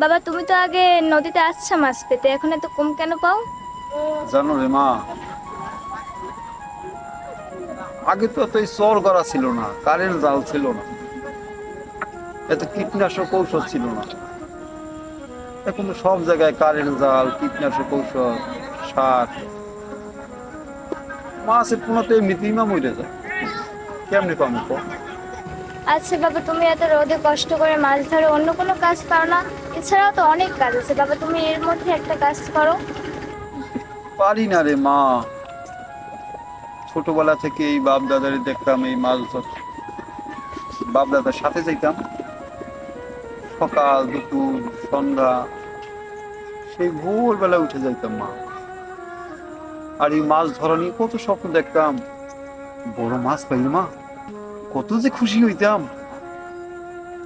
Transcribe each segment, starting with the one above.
বাবা তুমি তো আগে নদীতে আসছো মাছ পেতে এখন এত কম কেন পাও? জানো রে মা, আগে তো এত চর করা ছিল না, কারেন্ট জাল ছিল না, এত কীটনাশক ঔষধ ছিল না। এখন তো সব জায়গায় কারেন্ট জাল, কীটনাশক ঔষধ, সার। মাছের মা মরে যায়। কেমনি পাবো কো? আচ্ছা বাবা, তুমি এত রোদে কষ্ট করে মাছ ধরো, অন্য কোনো কাজ পাও না। এছাড়াও তো অনেক কাজ আছে। বাবা, তুমি এর মধ্যে একটা কাজ করো। পারি না রে মা। ছোটবেলা থেকে এই বাপ দাদারে দেখতাম এই মাছ ধর বাপ দাদার সাথে যাইতাম। সকাল, দুপুর, সন্ধ্যা, সেই ভোরবেলা উঠে যাইতাম মা। আর এই মাছ ধরা নিয়ে কত স্বপ্ন দেখতাম। বড় মাছ পাইলে মা, কত যে খুশি হইতাম।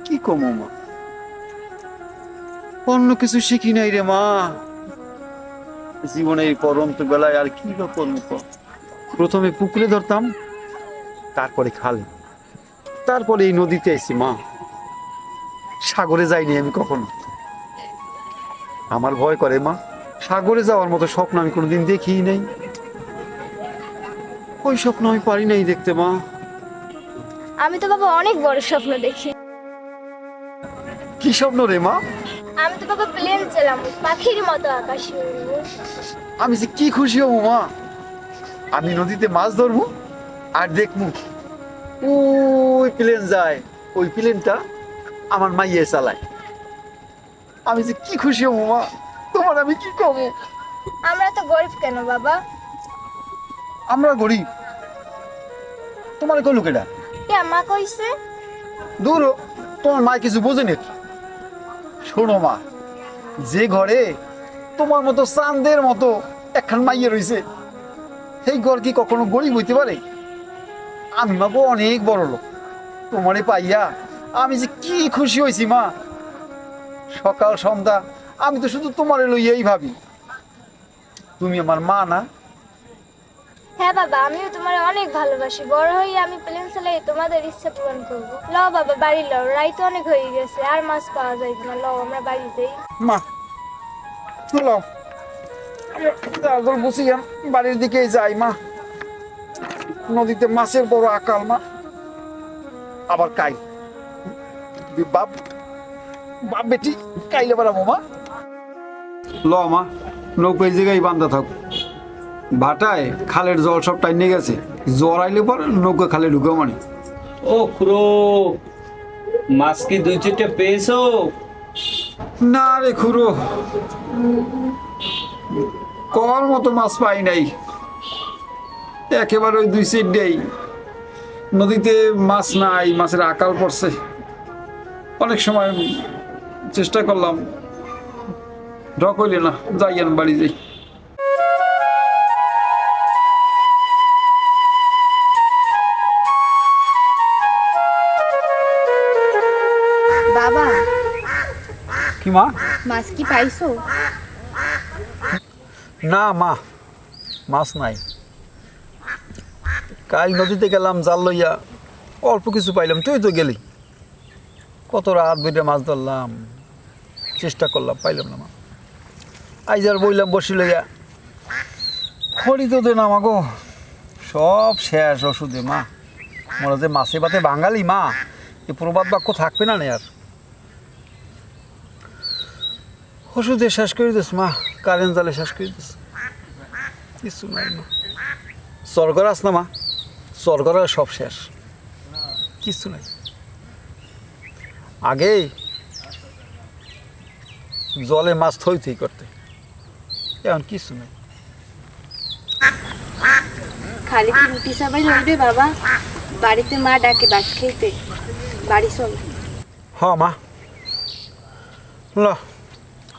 কি কমো মা? অন্য কিছু শিখি নাই রে মা। জীবনে এই পরন্ত বেলায় আর কি বা করব প্রথমে পুকুরে ধরতাম তারপরে খালে। তারপরে এই নদীতে এসেছি মা। সাগরে যাইনি আমি কখনো। আমার ভয় করে মা। সাগরে যাওয়ার মতো স্বপ্ন আমি কোনোদিন দেখি নাই। ওই স্বপ্ন আমি পারি নাই দেখতে মা। আমি তো বাবা অনেক বড় স্বপ্ন দেখি। কি স্বপ্ন রে মা? আমি তো বাবা প্লেন চালাম পাখির মতো আকাশে। আমি যে কি খুশি হব মা? আমি নদীতে মাছ ধরবো আর দেখব ওই প্লেন যায় ওই প্লেনটা আমার মাইয়ে চালায়। আমি যে কি খুশি হব মা? তোমার আমি কি কবো? আমরা তো গরিব কেন বাবা? আমরা গরিব। তোমার কই লোকেরা কে মা কইছে? দূর তোমার মা কিছু বোঝে নাকি? শোনো মা, যে ঘরে তোমার মতো চাঁদের মতো একখান মাইয়ে রইছে, সেই ঘর কি কখনো গরিব হইতে পারে? আমি মাগো অনেক বড় লোক, তোমারে পাইয়া আমি যে কি খুশি হয়েছি মা। সকাল সন্ধ্যা, আমি তো শুধু তোমারে লইয়াই ভাবি। তুমি আমার মা না হ্যাঁ বাবা আমিও তোমার অনেক ভালোবাসি। বড় হয়ে আমি প্লেন চালাই তোমাদের ইচ্ছা পূরণ করব। লও বাবা বাড়ি লও। রাই তো অনেক হয়ে গেছে আর মাছ পাওয়া যাইবে না লও আমরা বাড়ি যাই। মা চলো। তারপর বসিয়া বাড়ির দিকে যাই মা। নদীতে মাছের বড় আকাল মা। আবার কাই। বাপ বাপ বেটি কাইলে বেড়াবো মা। ল মা। নৌকো এই জায়গায় বান্ধা থাক ভাটায় খালের জল সব টাইনে গেছে। জ্বর আইলে পর নৌকো খালে ঢুকে মানে। ও খুড়ো মাছ কি দুই চারটে পেয়েছ? না রে খুড়ো কর মতো মাছ পাই নাই। একেবারে ওই দুই সাইড দেই। নদীতে মাছ নাই মাছের আকাল পড়ছে। অনেক সময় চেষ্টা করলাম। ঢক হইলে না যাই বাড়ি যাই। কি মা? মাছ কি পাইছো? না মা মাছ নাই। কাল নদীতে গেলাম জাল লইয়া অল্প কিছু পাইলাম তুই তো গেলি। কত রাত বইটা মাছ ধরলাম চেষ্টা করলাম পাইলাম না মা। আইজার বইলাম বসি লইয়া। খড়ি তো দে না মাগো সব শেষ ওষুধে মা। মনে যে মাছে ভাতে বাঙালি মা। এ প্রবাদ বাক্য থাকবে না নে আর? ওষুধে শেষ করে দিস মা কারেন্ট জালে শেষ করে দিস। কিছু নাই মা। স্বর্গর আস না মা। স্বর্গরের সব শেষ। কিছু নাই। আগে জলে মাছ থই থই করতে। এখন কিছু নাই। খালি কি রুটি সবাই লইবে বাবা? বাড়িতে মা ডাকে ভাত খেতে বাড়ি চল। হ মা। ল।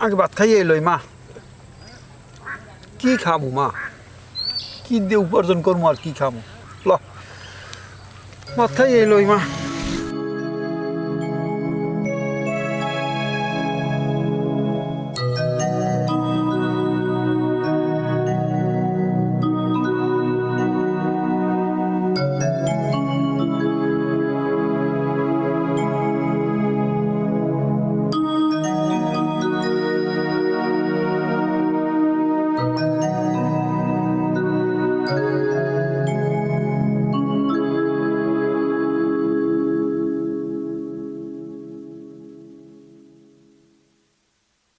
আগে ভাত খাইয়ে লই, মা। কি খাব মা? কি দিয়ে উপার্জন করব আর কি খাব ল। মাথায় এলোই মা।